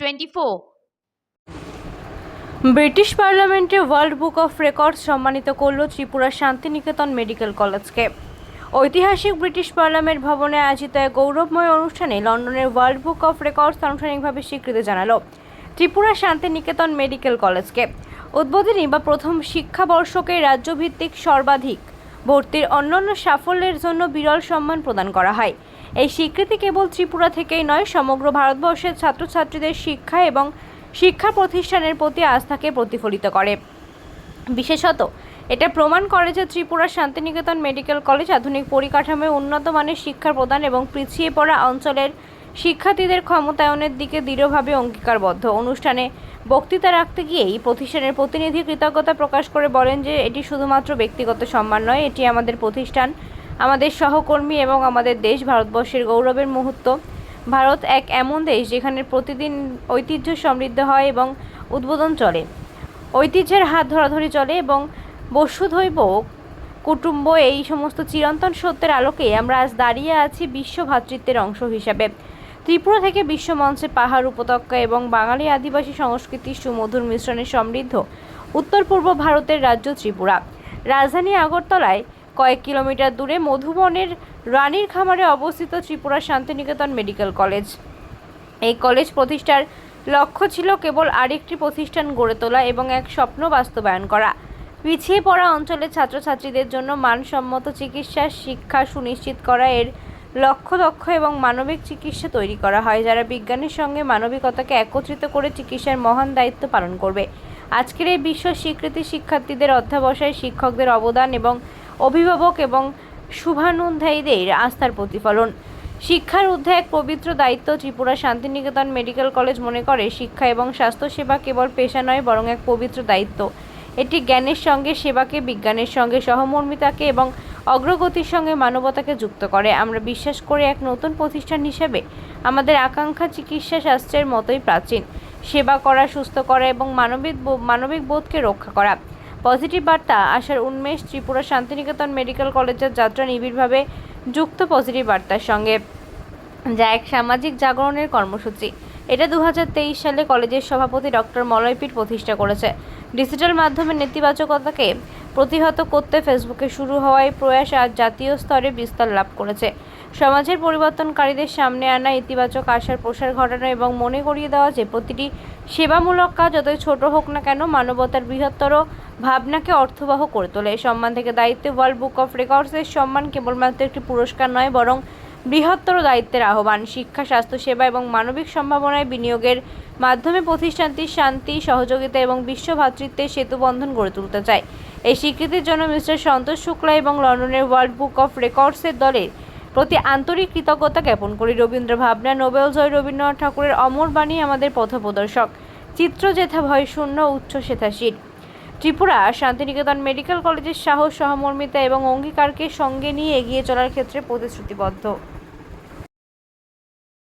Twenty British পার্লামেন্টে world book of records সম্মানিত করল ত্রিপুরা শান্তিনিকেতন মেডিকেল কলেজকে। ঐতিহাসিক ব্রিটিশ পার্লামেন্ট ভবনে আয়োজিত এক গৌরবময় অনুষ্ঠানে লন্ডনের ওয়ার্ল্ড বুক অফ রেকর্ডস আনুষ্ঠানিকভাবে স্বীকৃতি জানালো ত্রিপুরা শান্তিনিকেতন মেডিকেল কলেজকে। উদ্বোধনী বা প্রথম শিক্ষাবর্ষকে রাজ্যভিত্তিক সর্বাধিক ভর্তির অন্যান্য সাফল্যের জন্য বিরল সম্মান প্রদান করা হয়। এই স্বীকৃতি কেবল ত্রিপুরা থেকেই নয়, সমগ্র ভারতবর্ষের ছাত্রছাত্রীদের শিক্ষা এবং শিক্ষা প্রতিষ্ঠানের প্রতি আস্থাকে প্রতিফলিত করে। বিশেষত, এটা প্রমাণ করে যে ত্রিপুরা শান্তিনিকেতন মেডিকেল কলেজ আধুনিক পরিকাঠামোয় উন্নত মানের শিক্ষা প্রদান এবং পিছিয়ে পড়া অঞ্চলের শিক্ষার্থীদের ক্ষমতায়নের দিকে দৃঢ়ভাবে অঙ্গীকারবদ্ধ। অনুষ্ঠানে বক্তৃতা রাখতে গিয়ে এই প্রতিষ্ঠানের প্রতিনিধি কৃতজ্ঞতা প্রকাশ করে বলেন যে, এটি শুধুমাত্র ব্যক্তিগত সম্মান নয়, এটি আমাদের প্রতিষ্ঠান আমাদের সহকর্মী এবং আমাদের দেশ ভারতবর্ষের গৌরবের মুহূর্ত। ভারত এক এমন দেশ যেখানে প্রতিদিন ঐতিহ্য সমৃদ্ধ হয় এবং উদ্বোধন চলে। ঐতিহ্যের হাত ধরাধরি চলে এবং বসুধৈব কুটুম্ব এই সমস্ত চিরন্তন সত্যের আলোকে আমরা আজ দাঁড়িয়ে আছি বিশ্ব ভ্রাতৃত্বের অংশ হিসাবে। ত্রিপুরা থেকে বিশ্ব মঞ্চে পাহাড় উপত্যকা এবং বাঙালি আদিবাসী সংস্কৃতির সুমধুর মিশ্রণে সমৃদ্ধ উত্তর পূর্ব ভারতের রাজ্য ত্রিপুরা। রাজধানী আগরতলায় কয়েক কিলোমিটার দূরে মধুবনের রানীর খামারে অবস্থিত ত্রিপুরা শান্তিনিকেতন মেডিকেল কলেজ। এই কলেজ প্রতিষ্ঠার লক্ষ্য ছিল কেবল আরেকটি প্রতিষ্ঠান গড়ে তোলা এবং এক স্বপ্ন বাস্তবায়ন করা। পিছিয়ে পড়া অঞ্চলের ছাত্রছাত্রীদের জন্য মানসম্মত চিকিৎসা, শিক্ষা সুনিশ্চিত করা এর লক্ষ্য লক্ষ্য এবং মানবিক চিকিৎসা তৈরি করা হয়, যারা বিজ্ঞানের সঙ্গে মানবিকতাকে একত্রিত করে চিকিৎসার মহান দায়িত্ব পালন করবে। আজকের এই বিশ্ব স্বীকৃতি শিক্ষার্থীদের অধ্যাবসায় শিক্ষকদের অবদান এবং অভিভাবক এবং শুভানুধ্যায়ীদের আস্থার প্রতিফলন। শিক্ষার ঊর্ধ্বে এক পবিত্র দায়িত্ব ত্রিপুরা শান্তিনিকেতন মেডিকেল কলেজ মনে করে, শিক্ষা এবং স্বাস্থ্যসেবা কেবল পেশা নয়, বরং এক পবিত্র দায়িত্ব। এটি জ্ঞানের সঙ্গে, সেবাকে, বিজ্ঞানের সঙ্গে, সহমর্মিতাকে এবং অগ্রগতির সঙ্গে মানবতাকে যুক্ত করে। আমরা বিশ্বাস করে এক নতুন প্রতিষ্ঠান হিসেবে আমাদের আকাঙ্ক্ষা চিকিৎসা শাস্ত্রের মতোই প্রাচীন। সেবা করা, সুস্থ করা এবং মানবিক মানবিক বোধকে রক্ষা করা। পজিটিভ বার্তা আসার উন্মেষ, ত্রিপুরা শান্তিনিকেতন মেডিকেল কলেজের যাত্রা নিবিড়ভাবে যুক্ত পজিটিভ বার্তার সঙ্গে। যা এক সামাজিক জাগরণের কর্মসূচি। এটা দু হাজার তেইশ সালে কলেজের সভাপতি ডক্টর মলয়পীঠ প্রতিষ্ঠা করেছে। ডিজিটাল মাধ্যমে নেতিবাচকতাকে প্রতিহত করতে ফেসবুকে শুরু হওয়ায় প্রয়াস আজ জাতীয় স্তরে বিস্তার লাভ করেছে। সমাজের পরিবর্তনকারীদের সামনে আনা ইতিবাচক আশার প্রসার ঘটানো এবং মনে করিয়ে দেওয়া যে প্রতিটি সেবামূলক কাজ যতই ছোট হোক না কেন মানবতার বৃহত্তর ভাবনাকে অর্থবহ করে তোলে। সম্মান থেকে দায়িত্বে ওয়ার্ল্ড বুক অফ রেকর্ডসের সম্মান কেবলমাত্র একটি পুরস্কার নয়, বরং বৃহত্তর দায়িত্বের আহ্বান। শিক্ষা, স্বাস্থ্যসেবা এবং মানবিক সম্ভাবনায় বিনিয়োগের মাধ্যমে প্রতিষ্ঠানটি শান্তি, সহযোগিতা এবং বিশ্ব ভ্রাতৃত্বের সেতুবন্ধন গড়ে তুলতে চায়। এই স্বীকৃতির জন্য মিস্টার সন্তোষ শুক্লা এবং লন্ডনের ওয়ার্ল্ড বুক অফ রেকর্ডসের দলের প্রতি আন্তরিক কৃতজ্ঞতা জ্ঞাপন করি রবীন্দ্র ভাবনা, নোবেল জয় রবীন্দ্রনাথ ঠাকুরের অমর বাণী আমাদের পথপ্রদর্শক। চিত্র যেথা ভয়, শূন্য উচ্চ সেথাশীল ত্রিপুরা শান্তিনিকেতন মেডিকেল কলেজের সাহস, সহমর্মিতা এবং অঙ্গীকারকে সঙ্গে নিয়ে এগিয়ে চলার ক্ষেত্রে প্রতিশ্রুতিবদ্ধ।